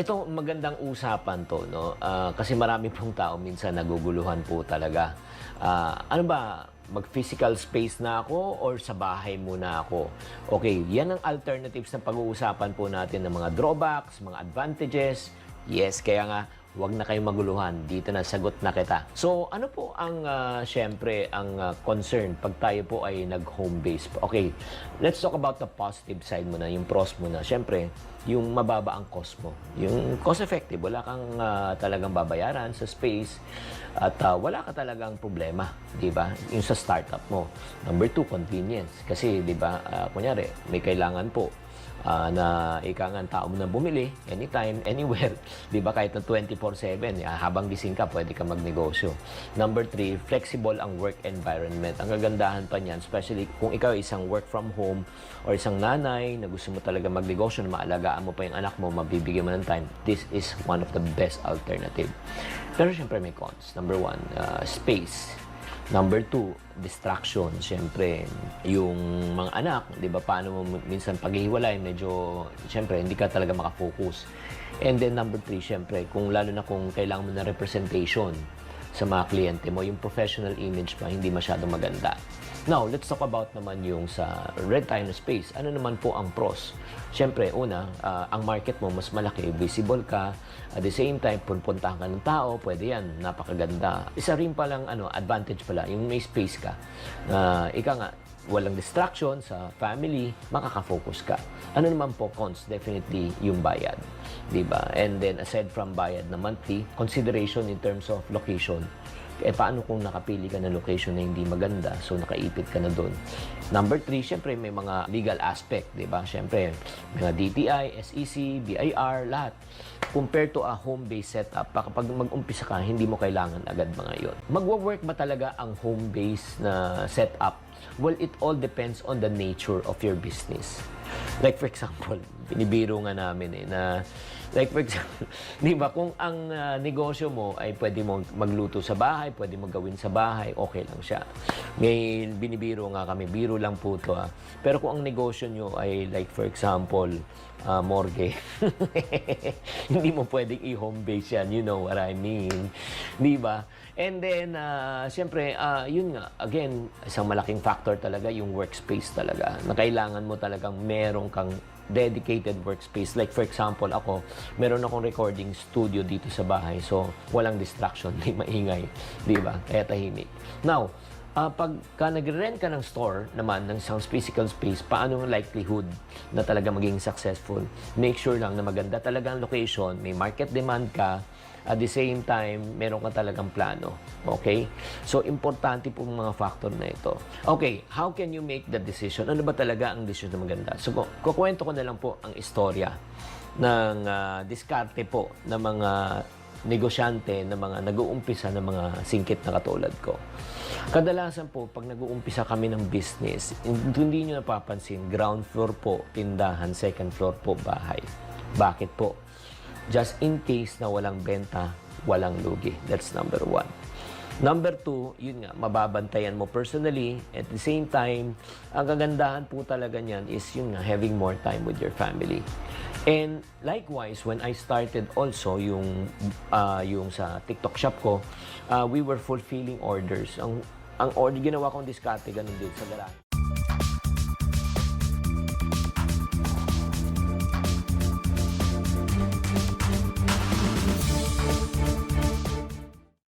ito magandang usapan to, no? Ah, kasi marami pong tao minsan naguguluhan po talaga. Ah, ano ba, mag-physical space na ako or sa bahay muna ako? Okay, yan ang alternatives na pag-uusapan po natin ng mga drawbacks, mga advantages. Yes, kaya nga, huwag na kayong maguluhan. Dito na sagot na kita. So, ano po ang, ah, syempre, ang ah, concern pag tayo po ay nag-home base? Okay, let's talk about the positive side muna, yung pros muna. Syempre, yung mababa ang cost mo. Yung cost effective, wala kang ah, talagang babayaran sa space at ah, wala ka talagang problema, di ba? Yung sa startup mo. Number two, convenience. Kasi, di ba, ah, kunyari, may kailangan po ah, na ika nga tao mo na bumili anytime, anywhere. Di ba kahit na 24-7, ah, habang gising ka, pwede ka magnegosyo. Number three, flexible ang work environment. Ang kagandahan pa niyan, especially kung ikaw isang work from home or isang nanay na gusto mo talaga magnegosyo, na maalagaan mo pa yung anak mo, mabibigyan mo ng time, this is one of the best alternative. Pero syempre may cons. Number one, ah, space. Number two, distraction. Siyempre, yung mga anak, di ba, paano mo minsan paghihiwalay, medyo, siyempre, hindi ka talaga makafocus. And then number three, siyempre, kung lalo na kung kailangan mo ng representation sa mga kliyente mo, yung professional image pa, hindi masyadong maganda. Now, let's talk about naman yung sa red na space. Ano naman po ang pros? Siyempre, una, ah, ang market mo mas malaki, visible ka. At the same time, pupuntahan ka ng tao, pwede yan, napakaganda. Isa rin palang ano, advantage pala, yung may space ka. Na ika nga, walang distraction sa family, makaka-focus ka. Ano naman po cons? Definitely yung bayad. ba? And then aside from bayad na monthly, consideration in terms of location. Eh, paano kung nakapili ka ng location na hindi maganda, so nakaipit ka na doon. Number three, syempre may mga legal aspect, di ba? Syempre, mga DTI, SEC, BIR, lahat. Compared to a home-based setup, pa- kapag mag-umpisa ka, hindi mo kailangan agad mga yon. Magwo-work ba talaga ang home-based na setup? Well, it all depends on the nature of your business. Like for example, binibiro nga namin eh, na like for example, di ba, kung ang ah, negosyo mo ay pwede mo magluto sa bahay, pwede mo gawin sa bahay, okay lang siya. May binibiro nga kami, biro lang po to ah. Pero kung ang negosyo nyo ay like for example, ah, morgue, hindi mo pwedeng i-home base yan, you know what I mean. Di ba? And then, ah, siyempre, ah, yun nga, again, isang malaking factor talaga yung workspace talaga. Na kailangan mo talagang meron kang dedicated workspace. Like for example, ako, meron akong recording studio dito sa bahay. So, walang distraction, di maingay. Di ba? Kaya tahimik. Now, ah, pagka nagre-rent ka ng store naman, ng isang physical space, paano ang likelihood na talaga maging successful? Make sure lang na maganda talaga ang location, may market demand ka, at the same time, meron ka talagang plano. Okay? So, importante po mga factor na ito. Okay, how can you make the decision? Ano ba talaga ang decision na maganda? So, ku- kukwento ko na lang po ang istorya ng ah, diskarte po ng mga negosyante na mga nag-uumpisa ng mga singkit na katulad ko. Kadalasan po, pag nag-uumpisa kami ng business, hindi nyo napapansin, ground floor po, tindahan, second floor po, bahay. Bakit po? Just in case na walang benta, walang lugi. That's number one. Number two, yun nga, mababantayan mo personally. At the same time, ang kagandahan po talaga niyan is yun nga, having more time with your family. And likewise, when I started also yung, ah, yung sa TikTok shop ko, ah, we were fulfilling orders. Ang, ang order, ginawa kong diskarte, ganun din sa garahe.